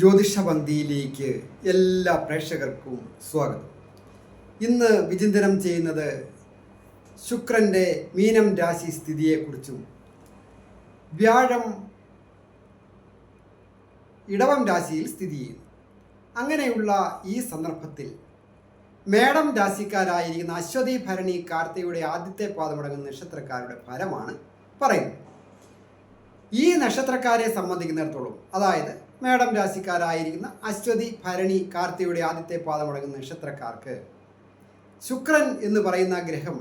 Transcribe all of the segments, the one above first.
ജ്യോതിഷപന്തിയിലേക്ക് എല്ലാ പ്രേക്ഷകർക്കും സ്വാഗതം. ഇന്ന് വിചിന്തനം ചെയ്യുന്നത് ശുക്രന്റെ മീനം രാശി സ്ഥിതിയെക്കുറിച്ചും വ്യാഴം ഇടവം രാശിയിൽ സ്ഥിതി ചെയ്യുന്നു. അങ്ങനെയുള്ള ഈ സന്ദർഭത്തിൽ മേടം രാശിക്കാരായിരിക്കുന്ന അശ്വതി ഭരണി കാർത്തികയുടെ ആദ്യത്തെ പാദമടങ്ങുന്ന നക്ഷത്രക്കാരുടെ ഫലമാണ് പറയുന്നത്. ഈ നക്ഷത്രക്കാരെ സംബന്ധിക്കുന്നിടത്തോളം അതായത് മേടം രാശിക്കാരായിരിക്കുന്ന അശ്വതി ഭരണി കാർത്തിയുടെ ആദ്യത്തെ പാദമടങ്ങുന്ന നക്ഷത്രക്കാർക്ക് ശുക്രൻ എന്ന് പറയുന്ന ഗ്രഹം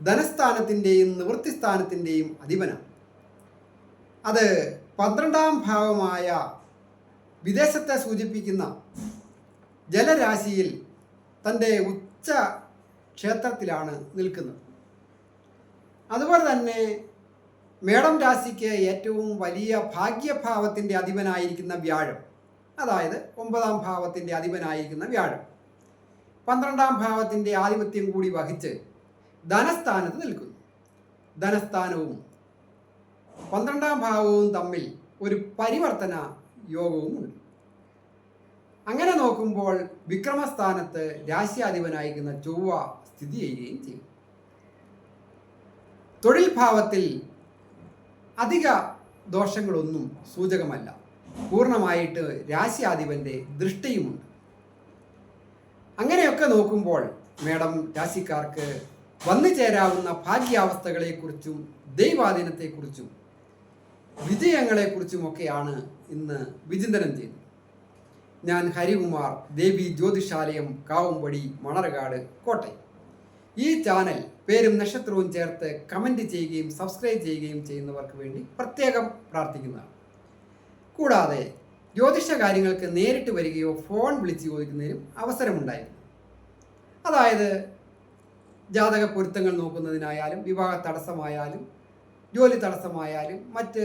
ധനസ്ഥാനത്തിന്റെയും നിവൃത്തിസ്ഥാനത്തിന്റെയും അധിപനാണ്. അത് പന്ത്രണ്ടാം ഭാവമായ വിദേശത്തെ സൂചിപ്പിക്കുന്ന ജലരാശിയിൽ തന്റെ ഉച്ച ക്ഷേത്രത്തിലാണ് നിൽക്കുന്നത്. അതുപോലെ തന്നെ മേടം രാശിക്ക് ഏറ്റവും വലിയ ഭാഗ്യഭാവത്തിന്റെ അധിപനായിരിക്കുന്ന വ്യാഴം. അതായത് ഒമ്പതാം ഭാവത്തിന്റെ അധിപനായിരിക്കുന്ന വ്യാഴം. പന്ത്രണ്ടാം ഭാവത്തിന്റെ ആധിപത്യം കൂടി വഹിച്ച് ധനസ്ഥാനത്ത് നിൽക്കുന്നു. ധനസ്ഥാനവും പന്ത്രണ്ടാം ഭാവവും തമ്മിൽ ഒരു പരിവർത്തന യോഗവുമുണ്ട്. അങ്ങനെ നോക്കുമ്പോൾ വിക്രമസ്ഥാനത്ത് രാശ്യാധിപനായിരിക്കുന്ന ചൊവ്വ സ്ഥിതി ചെയ്യുകയും ചെയ്യും. തൊഴിൽ ഭാവത്തിൽ അധിക ദോഷങ്ങളൊന്നും സൂചകമല്ല. പൂർണമായിട്ട് രാശിയാധിപന്റെ ദൃഷ്ടിയുമുണ്ട്. അങ്ങനെയൊക്കെ നോക്കുമ്പോൾ മേഡം രാശിക്കാർക്ക് വന്നു ചേരാവുന്ന ഭാഗ്യാവസ്ഥകളെക്കുറിച്ചും ദൈവാധീനത്തെക്കുറിച്ചും വിജയങ്ങളെക്കുറിച്ചുമൊക്കെയാണ് ഇന്ന് വിചിന്തനം ചെയ്യുന്നത് ഞാൻ ഹരികുമാർ ദേവി ജ്യോതിഷാലയം കാവുംപടി മണർകാട് കോട്ടയം. ഈ ചാനൽ പേരും നക്ഷത്രവും ചേർത്ത് കമന്റ് ചെയ്യുകയും സബ്സ്ക്രൈബ് ചെയ്യുകയും ചെയ്യുന്നവർക്ക് വേണ്ടി പ്രത്യേകം പ്രാർത്ഥിക്കുന്നതാണ്. കൂടാതെ ജ്യോതിഷ കാര്യങ്ങൾക്ക് നേരിട്ട് വരികയോ ഫോൺ വിളിച്ച് ചോദിക്കുന്നതിനും അവസരമുണ്ടായിരുന്നു. അതായത് ജാതക പൊരുത്തങ്ങൾ നോക്കുന്നതിനായാലും വിവാഹ തടസ്സമായാലും ജോലി തടസ്സമായാലും മറ്റ്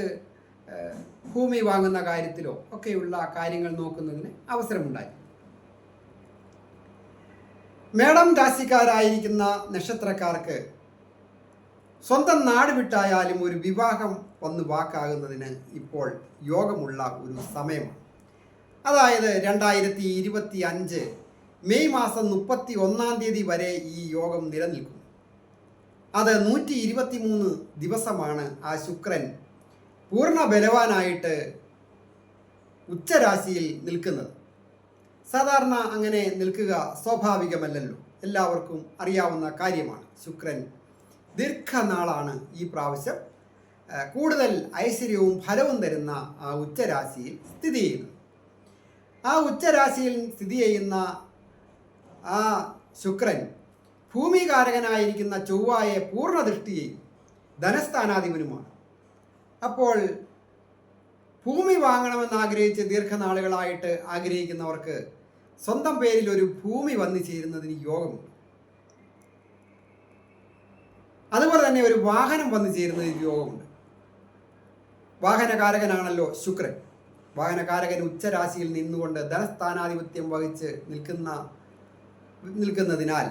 ഭൂമി വാങ്ങുന്ന കാര്യത്തിലോ ഒക്കെയുള്ള കാര്യങ്ങൾ നോക്കുന്നതിന് അവസരമുണ്ടായി മേടം രാശിക്കാരായിരിക്കുന്ന നക്ഷത്രക്കാർക്ക് സ്വന്തം നാട് വിട്ടായാലും ഒരു വിവാഹം വന്ന് വാക്കാകുന്നതിന് ഇപ്പോൾ യോഗമുള്ള ഒരു സമയമാണ്. അതായത് രണ്ടായിരത്തി ഇരുപത്തി അഞ്ച് മെയ് മാസം മുപ്പത്തി ഒന്നാം തീയതി വരെ ഈ യോഗം നിലനിൽക്കും അത് നൂറ്റി ഇരുപത്തി മൂന്ന് ദിവസമാണ് ആ ശുക്രൻ പൂർണ ബലവാനായിട്ട് ഉച്ചരാശിയിൽ നിൽക്കുന്നത്. സാധാരണ അങ്ങനെ നിൽക്കുക സ്വാഭാവികമല്ലല്ലോ. എല്ലാവർക്കും അറിയാവുന്ന കാര്യമാണ്. ശുക്രൻ ദീർഘനാളാണ് ഈ പ്രാവശ്യം കൂടുതൽ ഐശ്വര്യവും ഫലവും തരുന്ന ആ ഉച്ചരാശിയിൽ സ്ഥിതി ചെയ്യുന്നത്. ആ ഉച്ചരാശിയിൽ സ്ഥിതി ചെയ്യുന്ന ആ ശുക്രൻ ഭൂമികാരകനായിരിക്കുന്ന ചൊവ്വായെ പൂർണ ദൃഷ്ടി ധനസ്ഥാനാധിപനുമാണ്. അപ്പോൾ ഭൂമി വാങ്ങണമെന്ന് ആഗ്രഹിച്ച് ദീർഘനാളുകളായിട്ട് ആഗ്രഹിക്കുന്നവർക്ക് സ്വന്തം പേരിൽ ഒരു ഭൂമി വന്നു ചേരുന്നതിന് യോഗമുണ്ട്. അതുപോലെ തന്നെ ഒരു വാഹനം വന്നു ചേരുന്നതിന് യോഗമുണ്ട്. വാഹനകാരകനാണല്ലോ ശുക്രൻ. വാഹനകാരകൻ ഉച്ചരാശിയിൽ നിന്നുകൊണ്ട് ധനസ്ഥാനാധിപത്യം വഹിച്ച് നിൽക്കുന്ന നിൽക്കുന്നതിനാൽ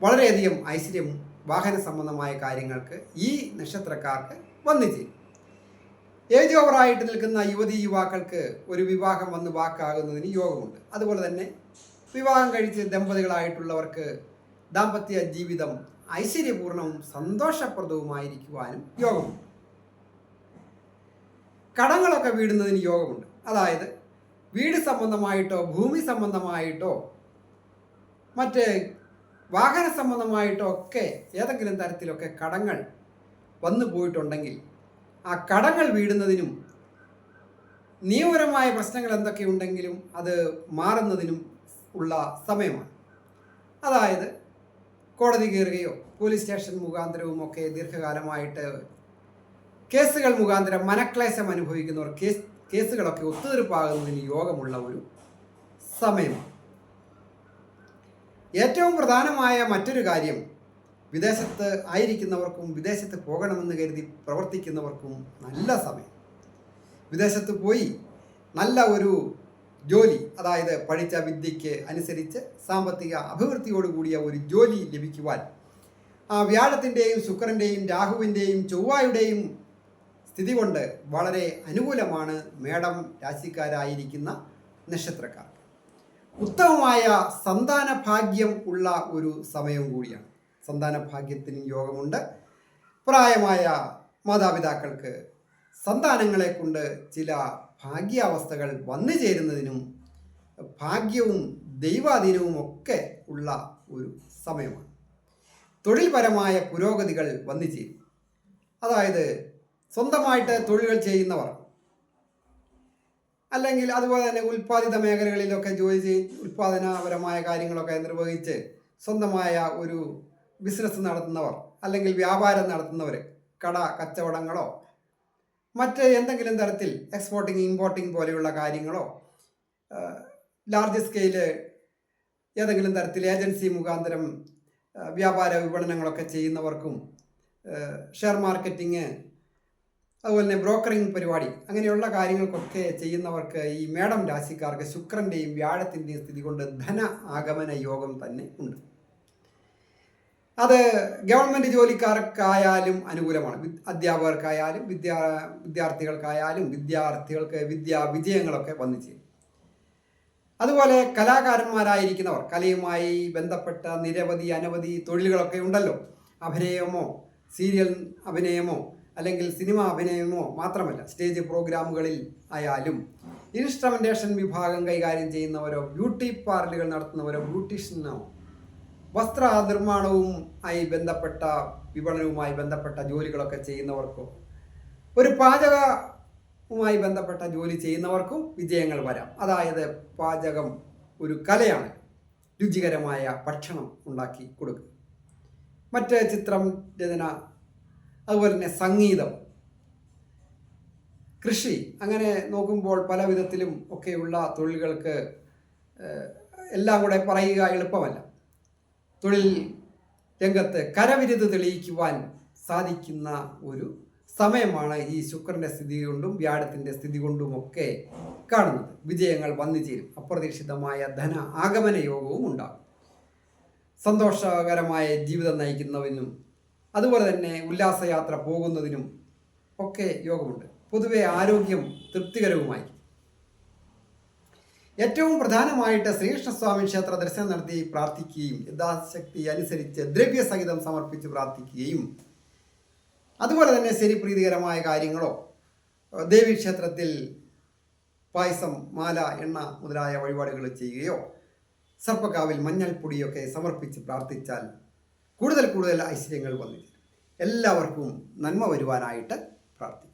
വളരെയധികം ഐശ്വര്യം വാഹന സംബന്ധമായ കാര്യങ്ങൾക്ക് ഈ നക്ഷത്രക്കാർക്ക് വന്നു ചേരും. ഏജ് ഓവറായിട്ട് നിൽക്കുന്ന യുവതി യുവാക്കൾക്ക് ഒരു വിവാഹം വന്ന് വാക്കാകുന്നതിന് യോഗമുണ്ട്. അതുപോലെ തന്നെ വിവാഹം കഴിച്ച് ദമ്പതികളായിട്ടുള്ളവർക്ക് ദാമ്പത്യ ജീവിതം ഐശ്വര്യപൂർണവും സന്തോഷപ്രദവുമായിരിക്കുവാനും യോഗമുണ്ട്. കടങ്ങളൊക്കെ വീടുന്നതിന് യോഗമുണ്ട്. അതായത് വീട് സംബന്ധമായിട്ടോ ഭൂമി സംബന്ധമായിട്ടോ മറ്റ് വാഹന സംബന്ധമായിട്ടോ ഒക്കെ ഏതെങ്കിലും തരത്തിലൊക്കെ കടങ്ങൾ വന്നു പോയിട്ടുണ്ടെങ്കിൽ ആ കടങ്ങൾ വീടുന്നതിനും നിയമപരമായ പ്രശ്നങ്ങൾ എന്തൊക്കെ ഉണ്ടെങ്കിലും അത് മാറുന്നതിനും ഉള്ള സമയമാണ്. അതായത് കോടതി കയറുകയോ പോലീസ് സ്റ്റേഷൻ മുഖാന്തരവും ഒക്കെ ദീർഘകാലമായിട്ട് കേസുകൾ മുഖാന്തരം മനക്ലേശം അനുഭവിക്കുന്നവർ കേസ് കേസുകളൊക്കെ ഒത്തുതീർപ്പാകുന്നതിന് യോഗമുള്ള ഒരു സമയമാണ്. ഏറ്റവും പ്രധാനമായ മറ്റൊരു കാര്യം വിദേശത്ത് ആയിരിക്കുന്നവർക്കും വിദേശത്ത് പോകണമെന്ന് കരുതി പ്രവർത്തിക്കുന്നവർക്കും നല്ല സമയം. വിദേശത്ത് പോയി നല്ല ഒരു ജോലി അതായത് പഠിച്ച വിദ്യയ്ക്ക് അനുസരിച്ച് സാമ്പത്തിക അഭിവൃദ്ധിയോടുകൂടിയ ഒരു ജോലി ലഭിക്കുവാൻ ആ വ്യാഴത്തിന്റെയും ശുക്രന്റെയും രാഹുവിന്റെയും ചൊവ്വായുടെയും സ്ഥിതി കൊണ്ട് വളരെ അനുകൂലമാണ് മേടം രാശിക്കാരായിരിക്കുന്ന നക്ഷത്രക്കാർ. ഉത്തമമായ സന്താന ഭാഗ്യം ഉള്ള ഒരു സമയവും കൂടിയാണ്. സന്താന ഭാഗ്യത്തിന് യോഗമുണ്ട്. പ്രായമായ മാതാപിതാക്കൾക്ക് സന്താനങ്ങളെ കൊണ്ട് ചില ഭാഗ്യാവസ്ഥകൾ വന്നു ചേരുന്നതിനും ഭാഗ്യവും ദൈവാധീനവും ഒക്കെ ഉള്ള ഒരു സമയമാണ്. തൊഴിൽപരമായ പുരോഗതികൾ വന്നു ചേരും. അതായത് സ്വന്തമായിട്ട് തൊഴിലുകൾ ചെയ്യുന്നവർ അല്ലെങ്കിൽ അതുപോലെ തന്നെ ഉൽപ്പാദിത മേഖലകളിലൊക്കെ ജോലി ചെയ്ത് ഉൽപ്പാദനപരമായ കാര്യങ്ങളൊക്കെ നിർവഹിച്ച് സ്വന്തമായ ഒരു ബിസിനസ് നടത്തുന്നവർ അല്ലെങ്കിൽ വ്യാപാരം നടത്തുന്നവർ കട കച്ചവടങ്ങളോ മറ്റ് എന്തെങ്കിലും തരത്തിൽ എക്സ്പോർട്ടിങ് ഇമ്പോർട്ടിങ് പോലെയുള്ള കാര്യങ്ങളോ ലാർജ് സ്കെയിൽ ഏതെങ്കിലും തരത്തിൽ ഏജൻസി മുഖാന്തരം വ്യാപാര വിപണനങ്ങളൊക്കെ ചെയ്യുന്നവർക്കും ഷെയർ മാർക്കറ്റിങ് അതുപോലെ തന്നെ ബ്രോക്കറിംഗ് പരിപാടി അങ്ങനെയുള്ള കാര്യങ്ങൾക്കൊക്കെ ചെയ്യുന്നവർക്ക് ഈ മേഡം രാശിക്കാർക്ക് ശുക്രന്റെയും വ്യാഴത്തിന്റെയും സ്ഥിതി കൊണ്ട് ധന ആഗമന യോഗം തന്നെ ഉണ്ട്. അത് ഗവൺമെന്റ് ജോലിക്കാർക്കായാലും അനുകൂലമാണ്. അധ്യാപകർക്കായാലും വിദ്യാ വിദ്യാർത്ഥികൾക്കായാലും വിദ്യാർത്ഥികൾക്ക് വിദ്യാ വിജയങ്ങളൊക്കെ വന്നു ചേരും. അതുപോലെ കലാകാരന്മാരായിരിക്കുന്നവർ കലയുമായി ബന്ധപ്പെട്ട നിരവധി അനവധി തൊഴിലുകളൊക്കെ ഉണ്ടല്ലോ. അഭിനയമോ സീരിയൽ അഭിനയമോ അല്ലെങ്കിൽ സിനിമ അഭിനയമോ മാത്രമല്ല സ്റ്റേജ് പ്രോഗ്രാമുകളിൽ ആയാലും ഇൻസ്ട്രുമെന്റേഷൻ വിഭാഗം കൈകാര്യം ചെയ്യുന്നവരോ ബ്യൂട്ടി പാർലറുകൾ നടത്തുന്നവരോ ബ്യൂട്ടീഷ്യനോ വസ്ത്ര നിർമ്മാണവും ആയി ബന്ധപ്പെട്ട വിപണനവുമായി ബന്ധപ്പെട്ട ജോലികളൊക്കെ ചെയ്യുന്നവർക്കും ഒരു പാചകവുമായി ബന്ധപ്പെട്ട ജോലി ചെയ്യുന്നവർക്കും വിജയങ്ങൾ വരാം. അതായത് പാചകം ഒരു കലയാണ്. രുചികരമായ ഭക്ഷണം ഉണ്ടാക്കി കൊടുക്കുക മറ്റ് ചിത്രം രചന അതുപോലെ തന്നെ സംഗീതം കൃഷി അങ്ങനെ നോക്കുമ്പോൾ പല വിധത്തിലും ഒക്കെയുള്ള തൊഴിലുകൾക്ക് എല്ലാം കൂടെ പറയുക എളുപ്പമല്ല. തൊഴിൽ രംഗത്ത് കരവിരുത് തെളിയിക്കുവാൻ സാധിക്കുന്ന ഒരു സമയമാണ് ഈ ശുക്രന്റെ സ്ഥിതി കൊണ്ടും വ്യാഴത്തിന്റെ സ്ഥിതി കൊണ്ടുമൊക്കെ കാണുന്നത്. വിജയങ്ങൾ വന്നു ചേരും. അപ്രതീക്ഷിതമായ ധന ആഗമന യോഗവും ഉണ്ടാകും. സന്തോഷകരമായ ജീവിതം നയിക്കുന്നതിനും അതുപോലെ തന്നെ ഉല്ലാസയാത്ര പോകുന്നതിനും ഒക്കെ യോഗമുണ്ട്. പൊതുവെ ആരോഗ്യം തൃപ്തികരവുമായി ഏറ്റവും പ്രധാനമായിട്ട് ശ്രീകൃഷ്ണസ്വാമി ക്ഷേത്ര ദർശനം നടത്തി പ്രാർത്ഥിക്കുകയും യഥാശക്തി അനുസരിച്ച് ദ്രവ്യസഹിതം സമർപ്പിച്ച് പ്രാർത്ഥിക്കുകയും. അതുപോലെ തന്നെ ശരിപ്രീതികരമായ കാര്യങ്ങളോ ദേവീക്ഷേത്രത്തിൽ പായസം മാല എണ്ണ മുതലായ വഴിപാടുകൾ ചെയ്യുകയോ സർപ്പക്കാവിൽ മഞ്ഞൾപ്പൊടിയൊക്കെ സമർപ്പിച്ച് പ്രാർത്ഥിച്ചാൽ കൂടുതൽ കൂടുതൽ ഐശ്വര്യങ്ങൾ വന്നു എല്ലാവർക്കും നന്മ വരുവാനായിട്ട് പ്രാർത്ഥിക്കും.